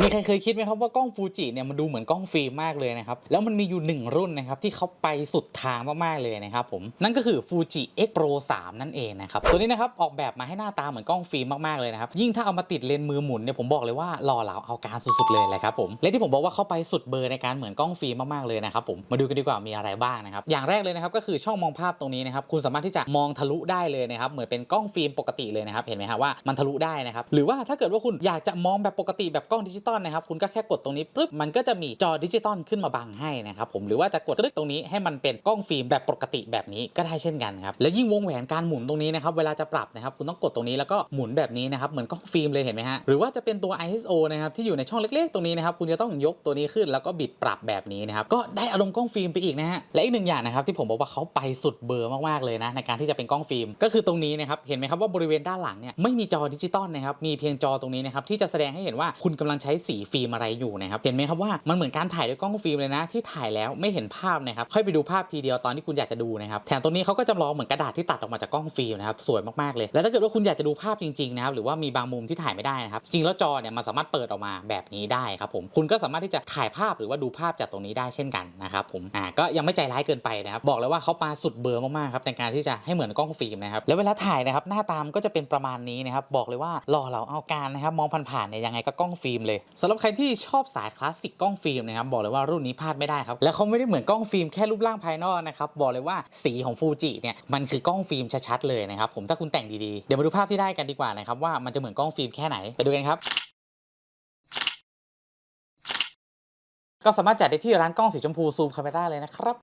มีใครเคยคิดไหมครับว่ากล้องฟูจิเนี่ยมันดูเหมือนกล้องฟิล์มมากเลยนะครับแล้วมันมีอยู่หนึ่งรุ่นนะครับที่เขาไปสุดทางมากๆเลยนะครับผมนั่นก็คือ Fuji X Pro 3 นั่นเองนะครับตัวนี้นะครับออกแบบมาให้หน้าตาเหมือนกล้องฟิล์มมากๆเลยนะครับยิ่งถ้าเอามาติดเลนส์มือหมุนเนี่ยผมบอกเลยว่าหล่อเหลาเอาการสุดๆเลยแหละครับผมและที่ผมบอกว่าเขาไปสุดเบอร์ในการเหมือนกล้องฟิล์มมากๆเลยนะครับผมมาดูกันดีกว่ามีอะไรบ้างนะครับอย่างแรกเลยนะครับก็คือช่องมองภาพตรงนี้นะครับคุณสามารถที่จะมองทะลุได้เลยนะครับเหมือนเป็นกล้องฟิล์มปกติเลยนะครับเห็นไหมครับว่ามันทะลุได้นะครับหรือว่าถ้าเกิดว่าคุณอยากจะมองแบบปกติแบบกล้องดิจิตอลนะครับคุณก็แค่กดตรงนี้ปุ๊บมันก็จะมีจอดิจิตอลขึ้นมาบังให้นะครับผมหรือว่าจะกดคลิกตรงนี้ให้มันเป็นกล้องฟิล์มแบบปกติแบบนี้ก็ได้เช่นกันครับแล้วยิ่งวงแหวนการหมุนตรงนี้นะครับเวลาจะปรับนะครับคุณต้องกดตรงนี้แล้วก็หมุนแบบนี้นะครับเหมือนกล้องฟิล์มเลยเห็นไหมฮะหรือว่าจะเป็นตัว ISO นะครับที่อยู่ในช่องเล็กๆ ตรงนี้นะครับคุณจะต้องยกตัวนี้ขึ้นแล้วก็บิดปรับแบบนี้นะครับก็ได้อารมณ์กล้องฟิล์มไปอีกนะฮะและอีกหนึ่งอย่างนะครับที่ผมบอกว่าเขาไปสุดเบอร์มากๆเลยนะในการที่จะเป็นกล้องฟิล์มก็คือตรงนี้นะครับเห็นไหมครับว่าบริเวณด้านหลังเนี่ยไม่มีจอดิจิตอลนะครับมีเพียงจอตรงนี้นะครับที่จะแสดงให้เห็นว่าคุณกำลังใช้สีฟิล์มอะไรอยู่นะครับเห็นไหมครับว่ามันเหมือนการถ่ายด้วยกล้องฟิล์มเลยนะ ที่ถ่ายแล้วไม่เห็นภาพนะครับค่อยไปดูภาพทีเดียวตอนที่คุณอยากจะดูนะครับแถมตรงนี้เขาก็จำลองเหมือนกระดาษที่ตัดออกมาจากกล้องฟิล์มนะครับสวยมากๆเลยแล้วถ้าเกิดว่าคุณอยากจะดูภาพจริงๆนะครับหรือว่ามีบางมุมที่ถ่ายไม่ได้นะครับจริงแล้วจอเนี่ยมันสามารถเปิดออกมาแบบนี้ได้ครับผมคุณก็สามารถที่จะถ่ายภาพหรือว่าดูภาพจากตรงนี้ได้เช่นกันนะครับผมอ่าก็ยังไม่ใจร้ายเกินไปนะครับบอกเลยว่าเขาปาสุดเบอร์มากๆครับในการที่จะให้เหมือนกล้องฟิล์มนะครับแล้วเวลาถ่ายนะครับหน้าตามก็จะเป็นประมาณนี้นะครับบอกเลยว่าหล่อเหลาเอาการนะครับมองผ่านๆเนี่ยยังไงก็กล้องฟิล์มเลยสำหรับใครที่ชอบสายคลาสสิกกล้องฟิล์มนะครับบอกเลยว่ารุ่นนี้พลาดไม่ได้ครับแล้วเขาไม่ได้เหมือนกล้องฟิล์มแค่รูปร่างภายนอกนะครับบอกเลยว่าสีของฟูจิเนี่ยมันคือกล้องฟิล์มชัดๆเลยนะครับผมถ้าคุณแต่งดีๆเดี๋ยวมาดูภาพที่ได้กันดีกว่านะครับว่ามันจะเหมือนกล้องฟิล์มแค่ไหนไปดูกันครับก็สามารถจัดได้ที่ร้านกล้องสีชมพูซูมคาเมราเลยนะครับ